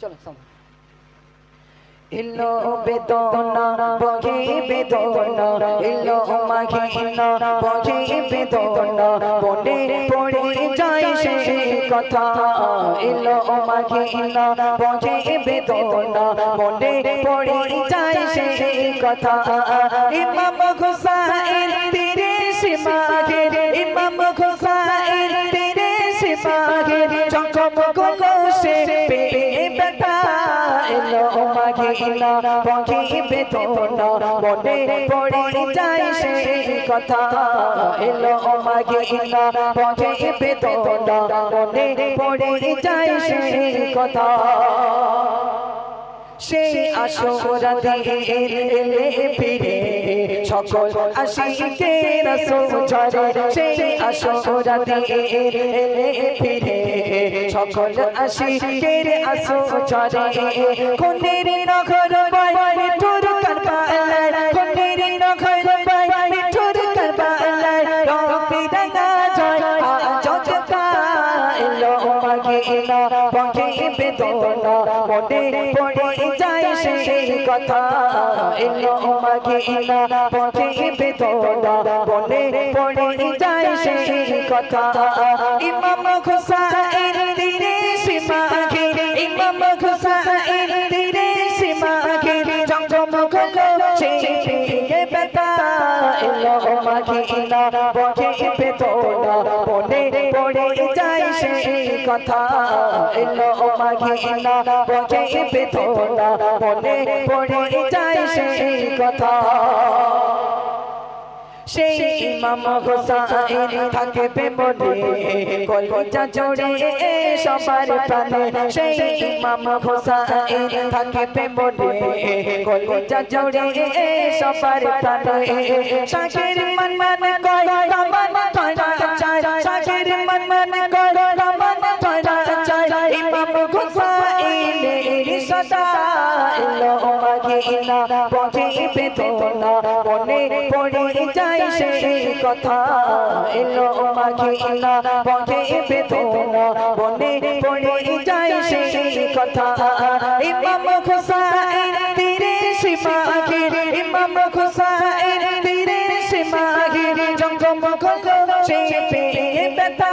চলো সামনে ইল্লো বেদনা বগে বেদনা ইল্লো মাঘিনা বগে বেদনা মনে পড়ে যায় সে কথা। ইল্লো মাঘিনা বগে বেদনা মনে পড়ে যায় সে কথা। ইমাম হুসাইন তেরে সিমাগে ইমাম হুসাইন তেরে সিমাগে চকম গলো সে পে মাঘিনা বগে বেদনা মনে পড়ে যায় সে কথা। এলো মাঘিনা বগে বেদনা মনে পড়ে যায় সে কথা। সেই দিয়ে এলে ফিরে, সকল আশিকে রসুঝরে সেই আসরা দিয়ে এলে ফিরে সকল আশিকের আসুঝরে কোনের নগর বাই মিঠুর কারবালায় কোনের নগর বাই মিঠুর কারবালায় রবি দাদা জয় আজ এলো মাগিনা বগে বেদনা। মনে পড়ে যায় সেই কথা। এলো মাগিনা বগে বেদনা। মনে পড়ে যায় সেই কথা। ইমাম হুসাইন গলো সেই পিয়ে বেটা এলো মাগিনা বগে বেদনা মনে পড়ে যায় সেই কথা এলো মাঘিনা বগে বেদনা মনে পড়ে যায় সেই কথা সেই ইমাম হোসাইন থাকবে মনে কলিজা জোড়ে সবার প্রাণে। সেই ইমাম হোসাইন থাকবে মনে কলিজা জোড়ে সবার প্রাণে। শাকের মন মন কয় কামান সদা এলো মাগিনা বগে বেদনা মনে পড়ে যায় সেই কথা। এলো মাগিনা বগে বেদনা মনে পড়ে যায় সেই কথা। ইমাম হুসাইন তীরে সীমাগে ইমাম হুসাইন তীরে সীমাগে জঙ্গম গলো সেই পেয়ে বেতা